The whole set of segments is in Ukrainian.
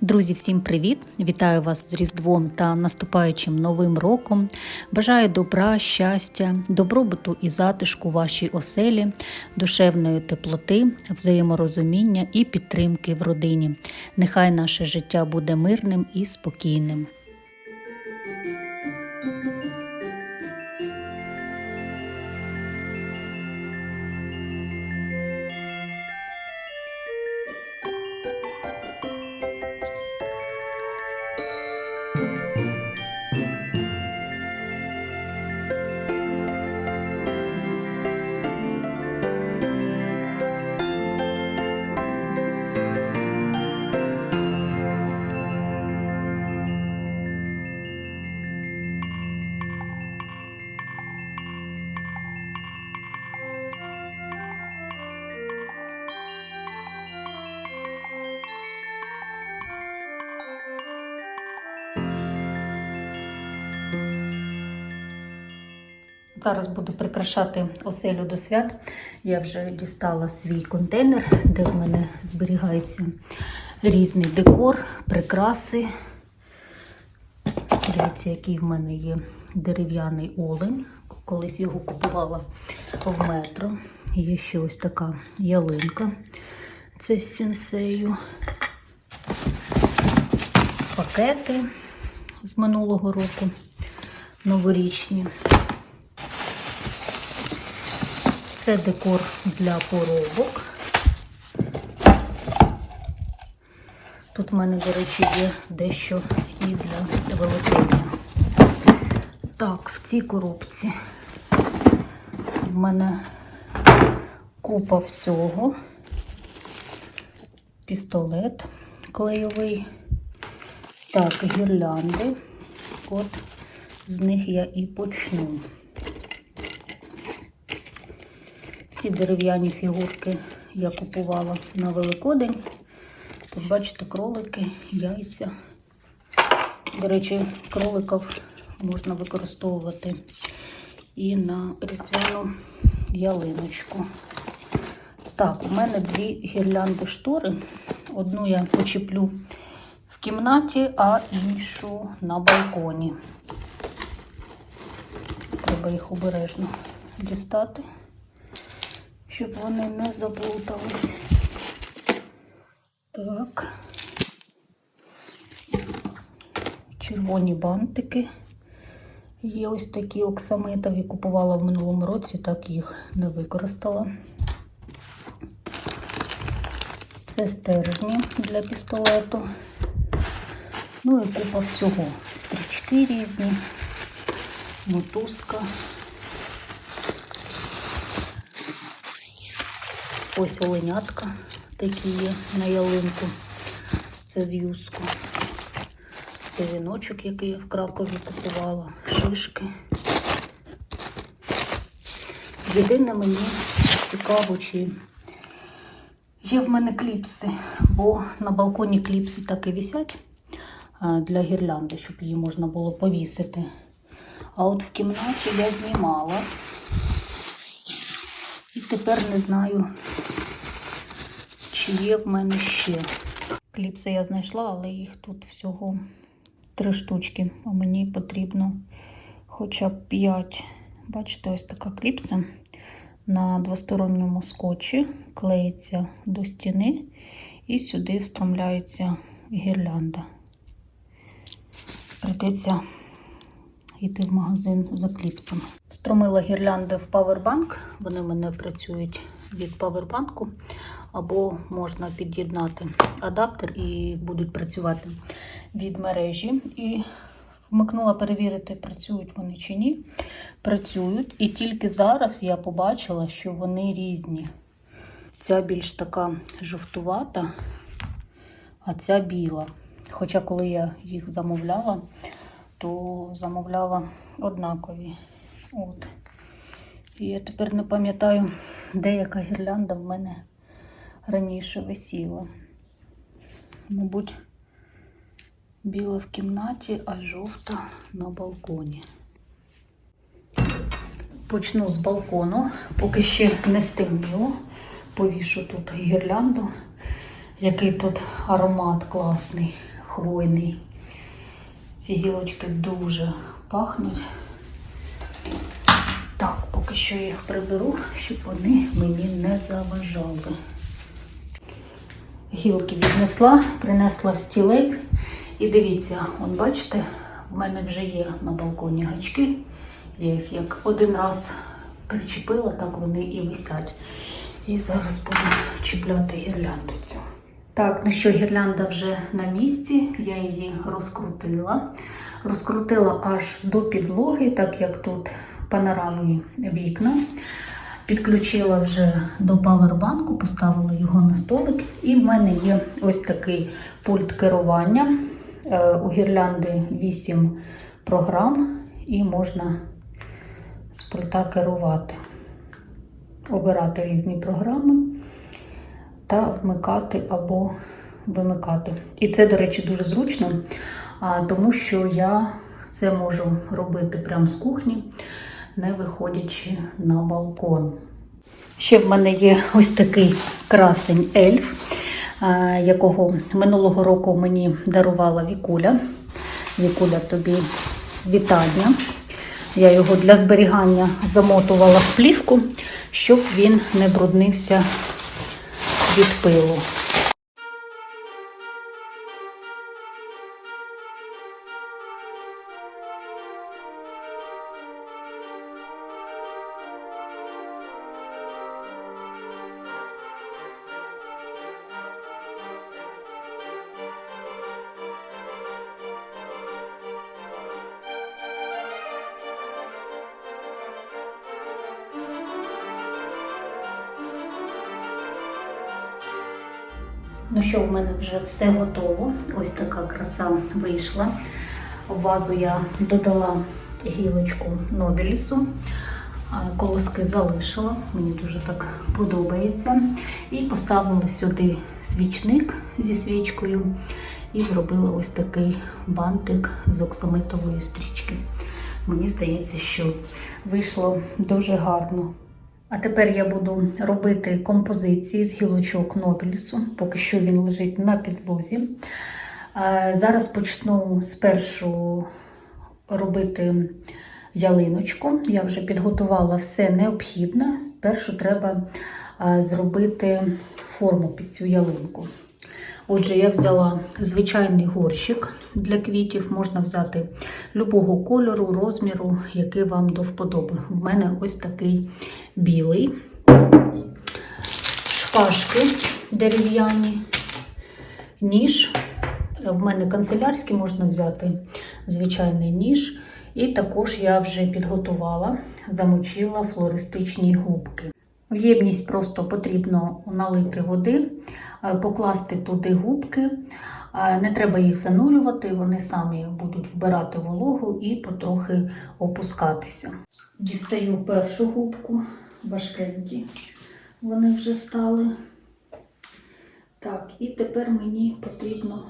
Друзі, всім привіт! Вітаю вас з Різдвом та наступаючим новим роком. Бажаю добра, щастя, добробуту і затишку вашій оселі, душевної теплоти, взаєморозуміння і підтримки в родині. Нехай наше життя буде мирним і спокійним. Зараз буду прикрашати оселю до свят. Я вже дістала свій контейнер, де в мене зберігається різний декор, прикраси. Дивіться, який в мене є дерев'яний олень. Колись його купувала в метро. Є ще ось така ялинка. Це з сенсею. Пакети з минулого року новорічні. Це декор для поробок. Тут в мене, до речі, є дещо і для великодня. Так, в цій коробці в мене купа всього. Пістолет клейовий. Так, гірлянди. От з них я і почну. Ці дерев'яні фігурки я купувала на Великодень. Тут, бачите, кролики, яйця. До речі, кроликів можна використовувати і на різдвяну ялиночку. Так, у мене дві гірлянди штори. Одну я почеплю в кімнаті, а іншу на балконі. Треба їх обережно дістати щоб вони не заплутались. Так. Червоні бантики. Є ось такі оксамитові, купувала в минулому році, так їх не використала. Це стержні для пістолету. Ну і купа всього. Стрічки різні, мотузка. Ось оленятка такі є на ялинку. Це з юску. Це віночок, який я в Кракові купувала, шишки. Єдине мені цікаво, чи є в мене кліпси, бо на балконі кліпси так і висять для гірлянди, щоб її можна було повісити. А от в кімнаті я знімала. І тепер не знаю, чи є в мене ще. Кліпси я знайшла, але їх тут всього три штучки. А мені потрібно хоча б п'ять. Бачите, ось така кліпса на двосторонньому скотчі клеїться до стіни і сюди встромляється гірлянда. Придеться йти в магазин за кліпсом. Встромила гірлянди в павербанк. Вони в мене працюють від павербанку, або можна під'єднати адаптер і будуть працювати від мережі. І вмикнула перевірити, працюють вони чи ні. Працюють. І тільки зараз я побачила, що вони різні. Ця більш така жовтувата, а ця біла. Хоча, коли я їх замовляла, то замовляла однакові. От. І я тепер не пам'ятаю, де яка гірлянда в мене раніше висіла. Мабуть, біла в кімнаті, а жовта на балконі. Почну з балкону, поки ще не стемніло. повішу тут гірлянду, який тут аромат класний, хвойний. Ці гілочки дуже пахнуть. Так, поки що їх приберу, щоб вони мені не заважали. Гілки віднесла, принесла стілець. І дивіться, от бачите, в мене вже є на балконі гачки. Я їх як один раз причепила, так вони і висять. І зараз буду чіпляти гірлянду цю. Так, ну що, гірлянда вже на місці, я її розкрутила. Розкрутила аж до підлоги, так як тут панорамні вікна. Підключила вже до павербанку, поставила його на столик. І в мене є ось такий пульт керування. Е, У гірлянди 8 програм, і можна з пульта керувати, обирати різні програми та вмикати або вимикати. І це, до речі, дуже зручно, тому що я це можу робити прямо з кухні, не виходячи на балкон. Ще в мене є ось такий красень ельф, якого минулого року мені дарувала Вікуля. Вікуля, тобі вітання. Я його для зберігання замотувала в плівку, щоб він не бруднився від пилу. Ну що, в мене вже все готово. Ось така краса вийшла. В вазу я додала гілочку Нобілісу, колоски залишила, мені дуже так подобається. І поставила сюди свічник зі свічкою і зробила ось такий бантик з оксамитової стрічки. Мені здається, що вийшло дуже гарно. А тепер я буду робити композиції з гілочок Нобілісу, поки що він лежить на підлозі. Зараз почну спершу робити ялиночку. Я вже підготувала все необхідне. Спершу треба зробити форму під цю ялинку. Отже, я взяла звичайний горщик для квітів. Можна взяти любого кольору, розміру, який вам до вподоби. У мене ось такий білий. Шпажки дерев'яні, ніж. В мене канцелярський можна взяти звичайний ніж. І також я вже підготувала, замочила флористичні губки. В ємність просто потрібно налити води, е, покласти туди губки. Е, Не треба їх занурювати, вони самі будуть вбирати вологу і потрохи опускатися. Дістаю першу губку, важкенькі вони вже стали. Так, і тепер мені потрібно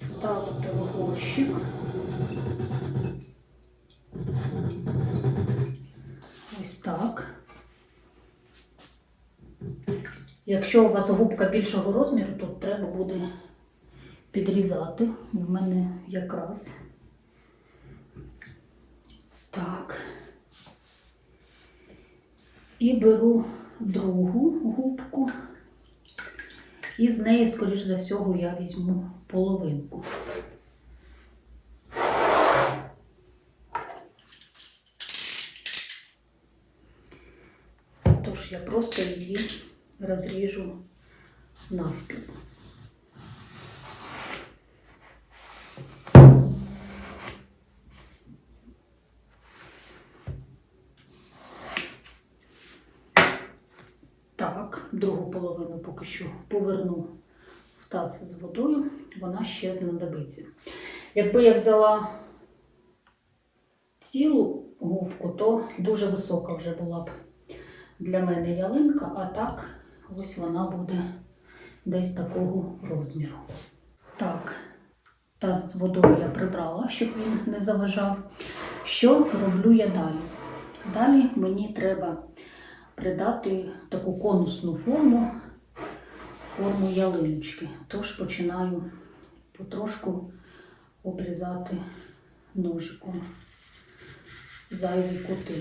вставити в горщик. Так. Якщо у вас губка більшого розміру, то треба буде підрізати. У мене якраз. Так. І беру другу губку. І з неї, скоріш за всього, я візьму половинку. Тож я просто її розріжу навпіл. Так, другу половину поки що поверну в таз з водою, вона ще знадобиться. Якби я взяла цілу губку, то дуже висока вже була б для мене ялинка, а так ось вона буде десь такого розміру. Так, таз з водою я прибрала, щоб він не заважав. Що роблю я далі? Далі мені треба придати таку конусну форму, форму ялиночки. Тож починаю потрошку обрізати ножиком зайві кути.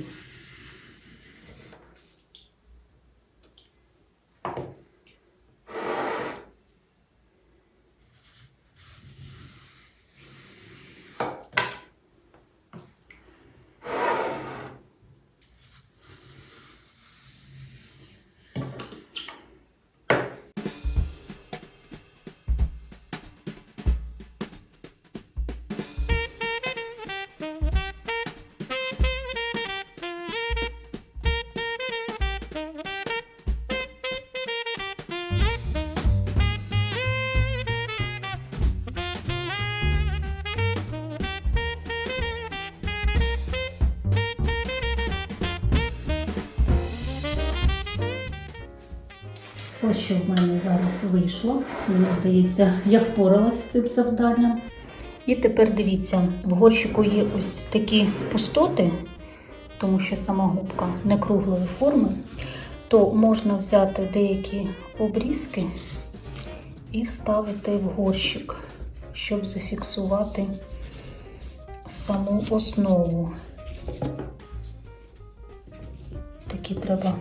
Що в мене зараз вийшло. Мені здається, я впоралась з цим завданням. І тепер дивіться, в горщику є ось такі пустоти, тому що сама губка не круглої форми, то можна взяти деякі обрізки і вставити в горщик, щоб зафіксувати саму основу. Такі треба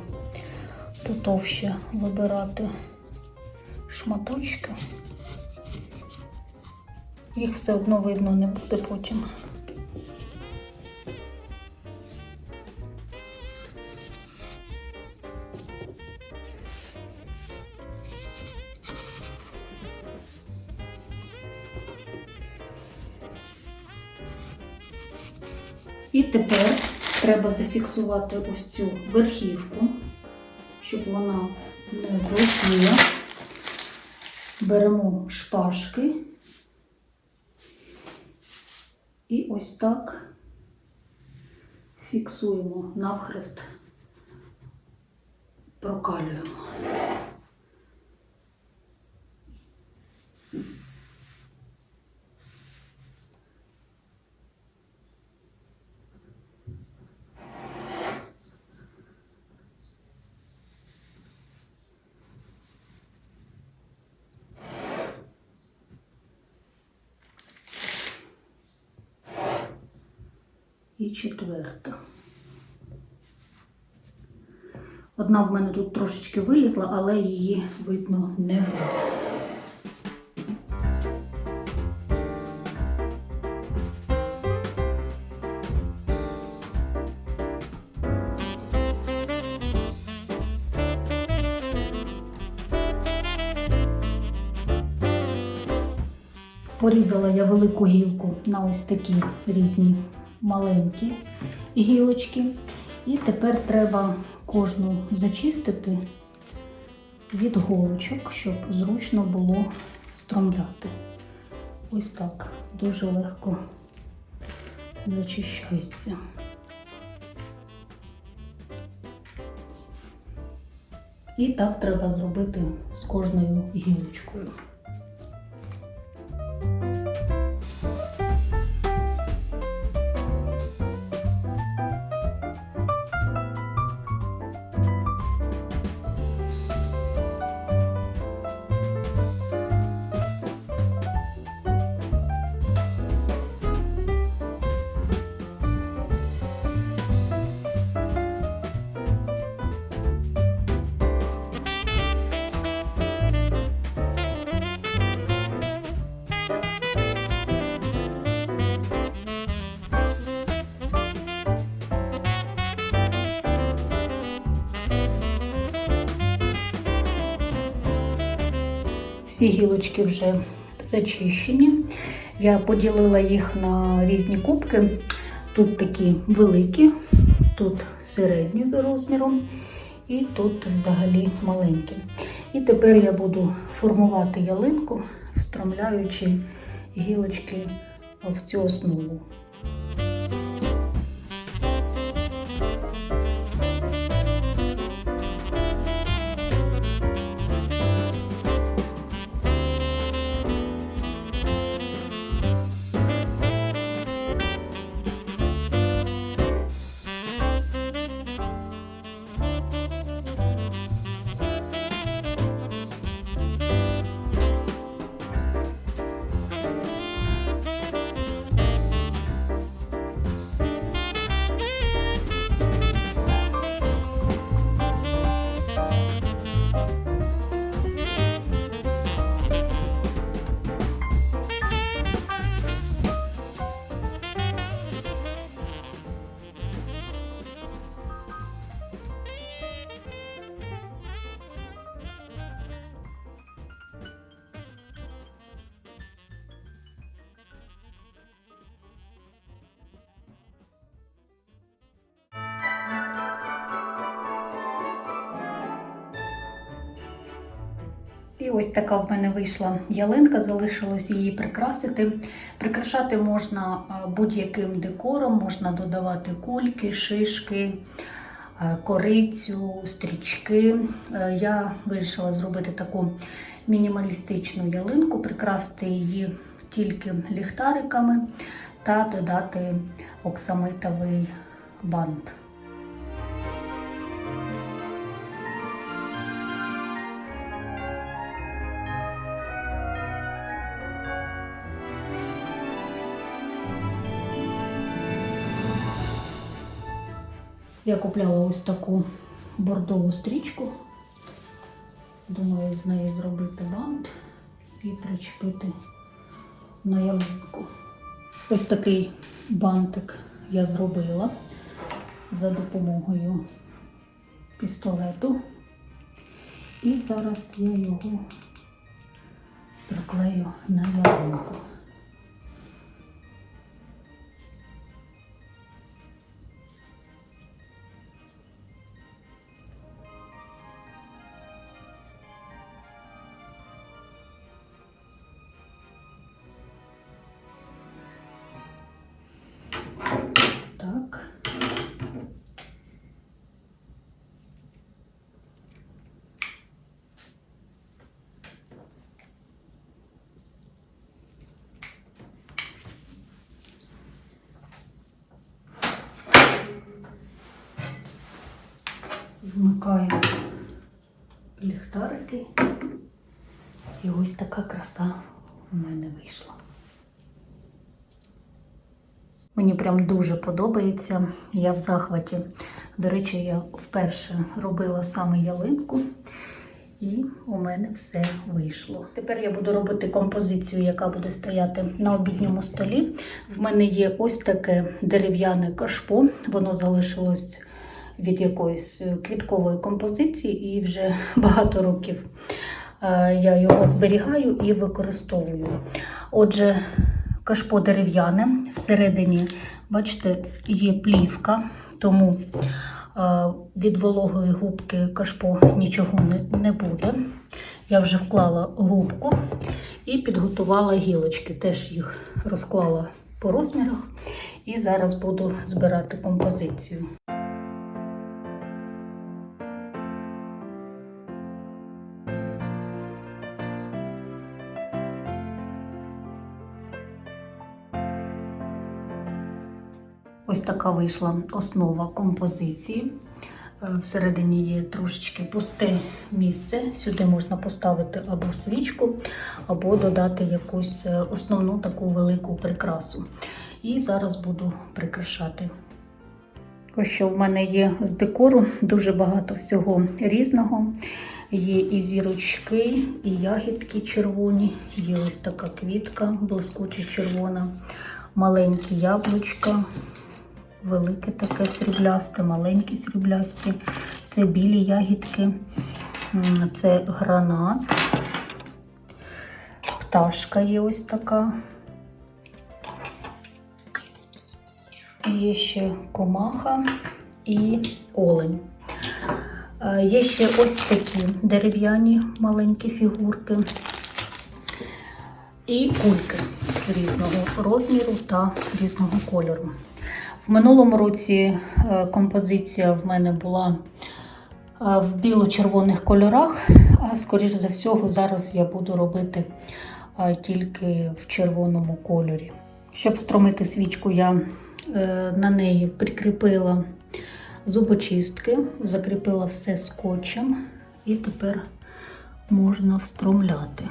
потовще вибирати шматочки. Їх все одно видно не буде потім. І тепер треба зафіксувати ось цю верхівку щоб вона не злетіла. Беремо шпажки і ось так фіксуємо навхрест, прокалюємо. Четверта. Одна в мене тут трошечки вилізла, але її видно не буде. Порізала я велику гілку на ось такі різні маленькі гілочки. І тепер треба кожну зачистити від голочок, щоб зручно було стромляти. Ось так дуже легко зачищається. І так треба зробити з кожною гілочкою. Всі гілочки вже зачищені. Я поділила їх на різні кубки. Тут такі великі, тут середні за розміром, і тут взагалі маленькі. І тепер я буду формувати ялинку, встромляючи гілочки в цю основу. Ось така в мене вийшла ялинка, залишилось її прикрасити. Прикрашати можна будь-яким декором, можна додавати кульки, шишки, корицю, стрічки. Е, Я вирішила зробити таку мінімалістичну ялинку, прикрасити її тільки ліхтариками та додати оксамитовий бант. Я купляла ось таку бордову стрічку. Думаю, з неї зробити бант і причепити на ялинку. Ось такий бантик я зробила за допомогою пістолету. І зараз я його приклею на ялинку. Вмикаю ліхтарики. І ось така краса у мене вийшла. Мені прям дуже подобається. Я в захваті. До речі, я вперше робила саме ялинку, і у мене все вийшло. Тепер я буду робити композицію, яка буде стояти на обідньому столі. В мене є ось таке дерев'яне кашпо, воно залишилось від якоїсь квіткової композиції, і вже багато років е, я його зберігаю і використовую. Отже, кашпо дерев'яне. Всередині, бачите, є плівка, тому е, від вологої губки кашпо нічого не буде. Я вже вклала губку і підготувала гілочки. Теж їх розклала по розмірах. І зараз буду збирати композицію. Ось така вийшла основа композиції. Е, Всередині є трошечки пусте місце. Сюди можна поставити або свічку, або додати якусь е, основну таку велику прикрасу. І зараз буду прикрашати. Ось що в мене є з декору, дуже багато всього різного. Є і зірочки, і ягідки червоні, є ось така квітка, блискуча червона, маленькі яблучка, велике таке сріблясте, маленькі сріблясті. Це білі ягідки, це гранат, пташка є ось така. Є ще комаха і олень. Е, Є ще ось такі дерев'яні маленькі фігурки і кульки різного розміру та різного кольору. В минулому році е, композиція в мене була е, в біло-червоних кольорах, а скоріш за всього, зараз я буду робити е, тільки в червоному кольорі. Щоб струмити свічку, я на неї прикріпила зубочистки, закріпила все скотчем і тепер можна встромляти.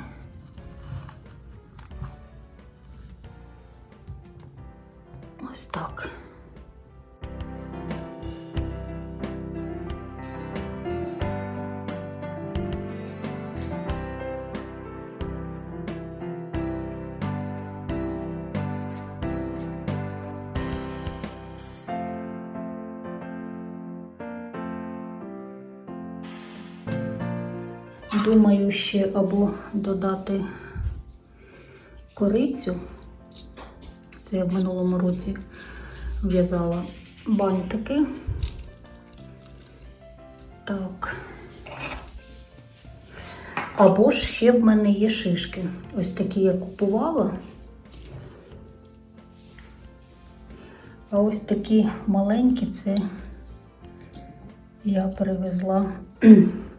Ось так. Думаю, ще або додати корицю. Це я в минулому році в'язала бантики. Так. Або ж ще в мене є шишки. Ось такі я купувала. А ось такі маленькі це я привезла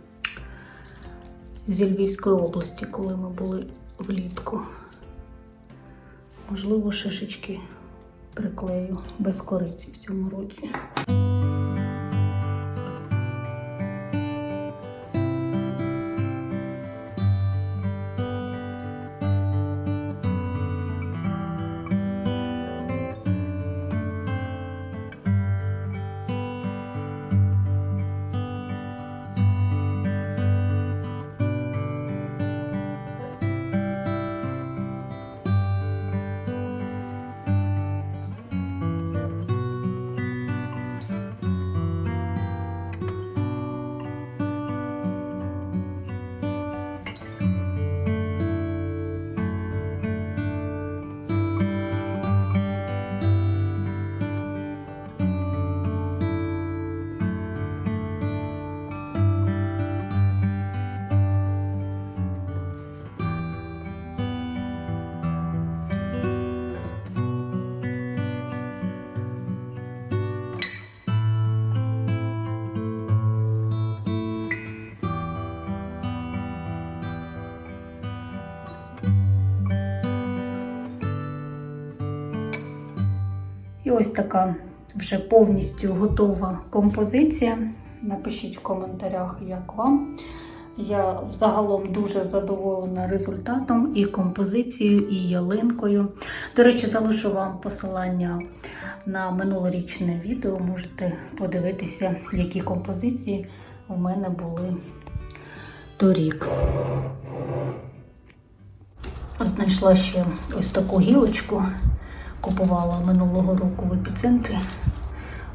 зі Львівської області, коли ми були влітку. Можливо, шишечки приклею без кориці в цьому році. Ось така вже повністю готова композиція. Напишіть в коментарях, як вам. Я взагалом дуже задоволена результатом і композицією, і ялинкою. До речі, залишу вам посилання на минулорічне відео. Можете подивитися, які композиції у мене були торік. Знайшла ще ось таку гілочку. Купувала минулого року в епіцентрі,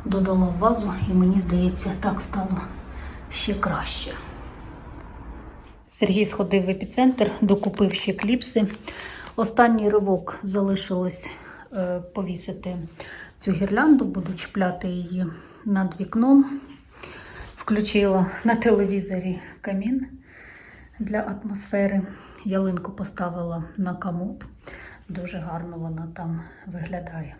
додала в вазу, і мені здається, так стало ще краще. Сергій сходив в епіцентр, докупив ще кліпси. Останній ривок залишилось е, повісити цю гірлянду, буду чіпляти її над вікном. Включила на телевізорі камін для атмосфери. Ялинку поставила на комод. Дуже гарно вона там виглядає.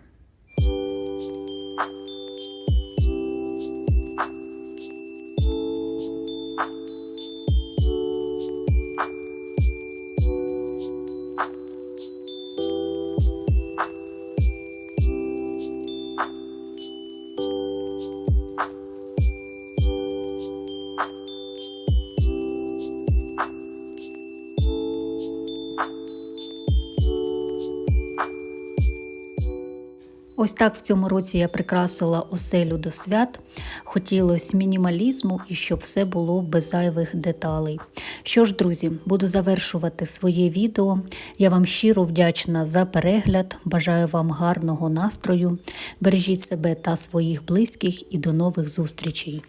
Ось так в цьому році я прикрасила оселю до свят. Хотілося мінімалізму і щоб все було без зайвих деталей. Що ж, друзі, буду завершувати своє відео. Я вам щиро вдячна за перегляд. Бажаю вам гарного настрою. Бережіть себе та своїх близьких і до нових зустрічей.